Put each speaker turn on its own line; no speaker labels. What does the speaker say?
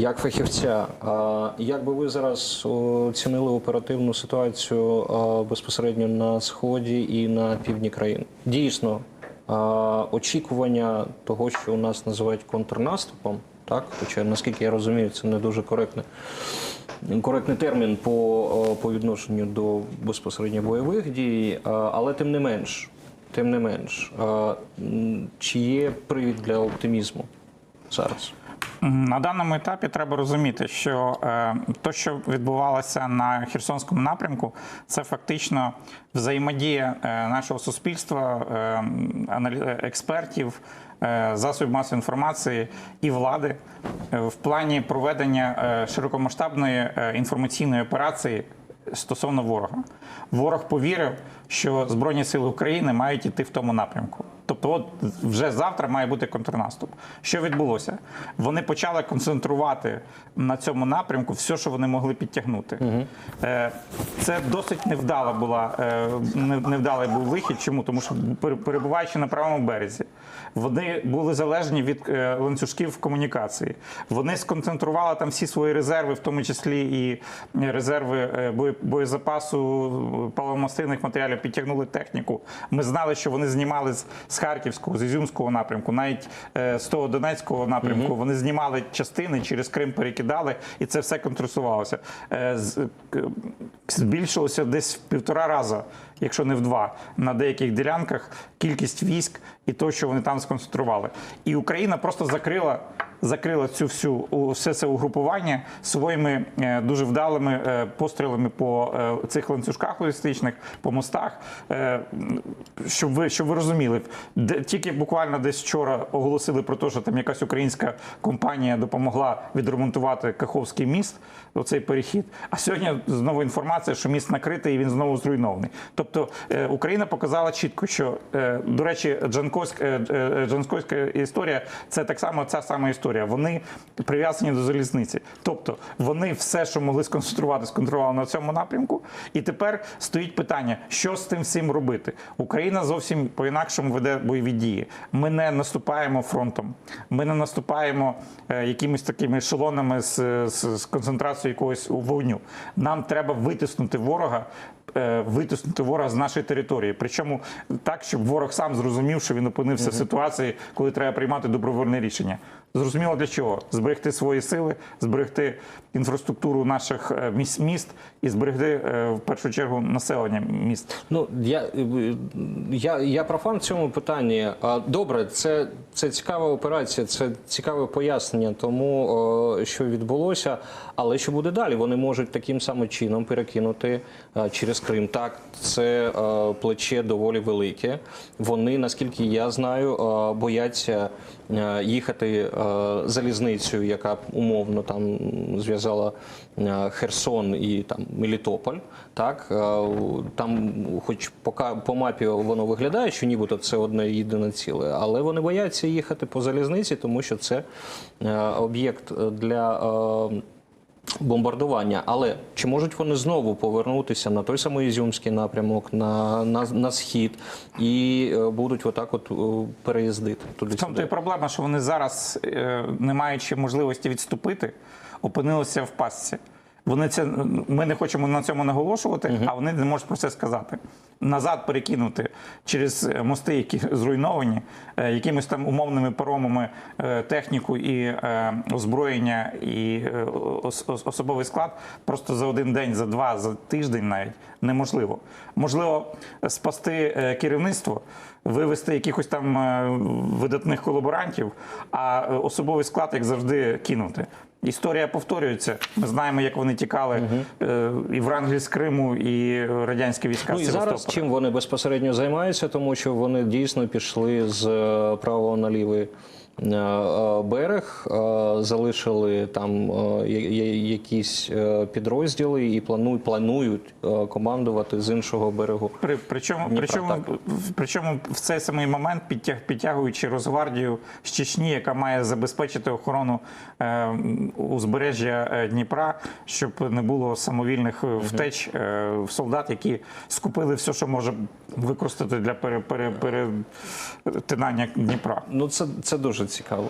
Як фахівця, як би ви зараз оцінили оперативну ситуацію безпосередньо на сході і на півдні країни? Дійсно, очікування того, що у нас називають контрнаступом, так, хоча наскільки я розумію, це не дуже коректне. Коректний термін по, по відношенню до безпосередньо бойових дій, але тим не менш, тим не менш, чи є привід для оптимізму зараз?
На даному етапі треба розуміти, що е, то, що відбувалося на Херсонському напрямку, це фактично взаємодія е, нашого суспільства, е, експертів, засобів масової інформації і влади в плані проведення широкомасштабної інформаційної операції стосовно ворога. Ворог повірив, що Збройні Сили України мають іти в тому напрямку. Тобто, от вже завтра має бути контрнаступ. Що відбулося? Вони почали концентрувати на цьому напрямку все, що вони могли підтягнути. Угу. Це досить невдала була е, невдалий був вихід. Чому? Тому що перебуваючи на правому березі, вони були залежні від е, ланцюжків комунікації. Вони сконцентрували там всі свої резерви, в тому числі і резерви е, боєзапасу паливомастильних матеріалів, підтягнули техніку. Ми знали, що вони знімали з, Харківського, з Ізюмського напрямку, навіть е, з того Донецького напрямку. Вони знімали частини через Крим, перекидали, і це все контрасувалося. Е, Збільшилося десь в півтора рази, якщо не в два, на деяких ділянках кількість військ і то, що вони там сконцентрували. І Україна просто закрила. Закрила цю всю все це угрупування своїми е, дуже вдалими е, пострілами по е, цих ланцюжках логістичних, по мостах. Щоб ви щоб ви розуміли, тільки буквально десь вчора оголосили про те, що там якась українська компанія допомогла відремонтувати Каховський міст, оцей перехід. А сьогодні знову інформація, що міст накритий і він знову зруйнований. Тобто Україна показала чітко, що до речі, Джанкойська, е, історія це так само ця сама історія. Вони прив'язані до залізниці. Тобто вони все, що могли сконцентрувати, сконтролювали на цьому напрямку. І тепер стоїть питання, що з тим всім робити. Україна зовсім по-інакшому веде бойові дії. Ми не наступаємо фронтом, ми не наступаємо е, якимись такими ешелонами з, з, з концентрацією якогось вогню. Нам треба витиснути ворога. Е, Витиснути ворога з нашої території, причому так, щоб ворог сам зрозумів, що він опинився в ситуації, коли треба приймати добровольне рішення. Зрозуміло для чого? Зберегти свої сили, зберегти інфраструктуру наших е, міст, міст і зберегти е, в першу чергу населення міст.
Ну я, я, я профан в цьому питанні. Добре, це, це цікава операція, це цікаве пояснення тому, що відбулося. Але що буде далі? Вони можуть таким самим чином перекинути е, через Крим. Так, це е, плече доволі велике. Вони, наскільки я знаю, е, бояться е, їхати залізницею, яка умовно там зв'язала Херсон і там Мелітополь. Так там, хоч по, по мапі воно виглядає, що нібито це одне єдине ціле, але вони бояться їхати по залізниці, тому що це об'єкт для. Бомбардування, але чи можуть вони знову повернутися на той самий Ізюмський напрямок, на, на, на схід і е, будуть отак от е, переїздити туди
тому то і проблема, що вони зараз, е, не маючи можливості відступити, опинилися в пастці. Вони це ми не хочемо на цьому наголошувати, а вони не можуть про це сказати. Назад перекинути через е, мости, які зруйновані, е, якимись там умовними паромами е, техніку і озброєння і ос- ос- особовий склад просто за один день, за два, за тиждень навіть неможливо. Можливо, спасти керівництво, вивести якихось там видатних колаборантів, а особовий склад, як завжди, кинути. Історія повторюється. Ми знаємо, як вони тікали угу. і в Врангель з Криму, і радянські війська
Ну і зараз чим вони безпосередньо займаються, тому що вони дійсно пішли з е, правого на лівий берег, е, залишили там е, я- я- якісь е, підрозділи і планують, планують е, командувати з іншого берегу.
При, причому,
Дніпра,
причому, причому в цей самий момент підтяг, підтягуючи Росгвардію з Чечні, яка має забезпечити охорону е, узбережжя е, Дніпра, щоб не було самовільних е, втеч е, в солдат, які скупили все, що може використати для пере, пере, перетинання Дніпра.
Ну це, це дуже цікаво.